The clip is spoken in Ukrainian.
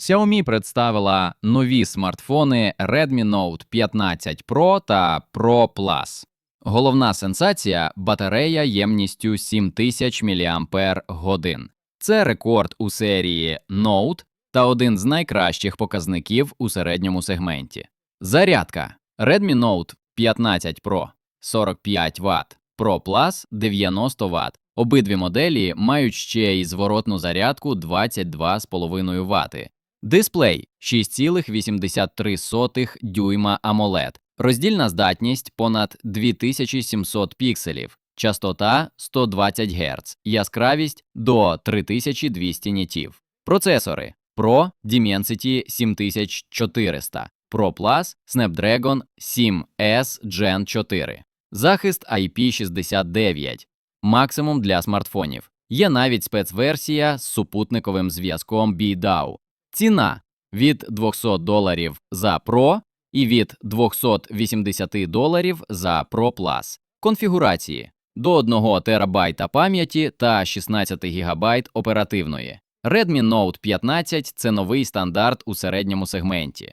Xiaomi представила нові смартфони Redmi Note 15 Pro та Pro Plus. Головна сенсація батарея ємністю 7000 мАч. Це рекорд у серії Note та один з найкращих показників у середньому сегменті. Зарядка Redmi Note 15 Pro 45 Вт, Pro Plus 90 Вт. Обидві моделі мають ще й зворотну зарядку 22,5 Вт. Дисплей 6,83 дюйма AMOLED, роздільна здатність понад 2700 пікселів, частота 120 Гц, яскравість до 3200 нітів. Процесори Pro Dimensity 7400, Pro Plus Snapdragon 7S Gen 4, захист IP69, максимум для смартфонів. Є навіть спецверсія з супутниковим зв'язком BDAW. Ціна від 200 доларів за Pro і від 280 доларів за Pro Plus. Конфігурації до 1 терабайта пам'яті та 16 ГБ оперативної. Redmi Note 15 – це новий стандарт у середньому сегменті.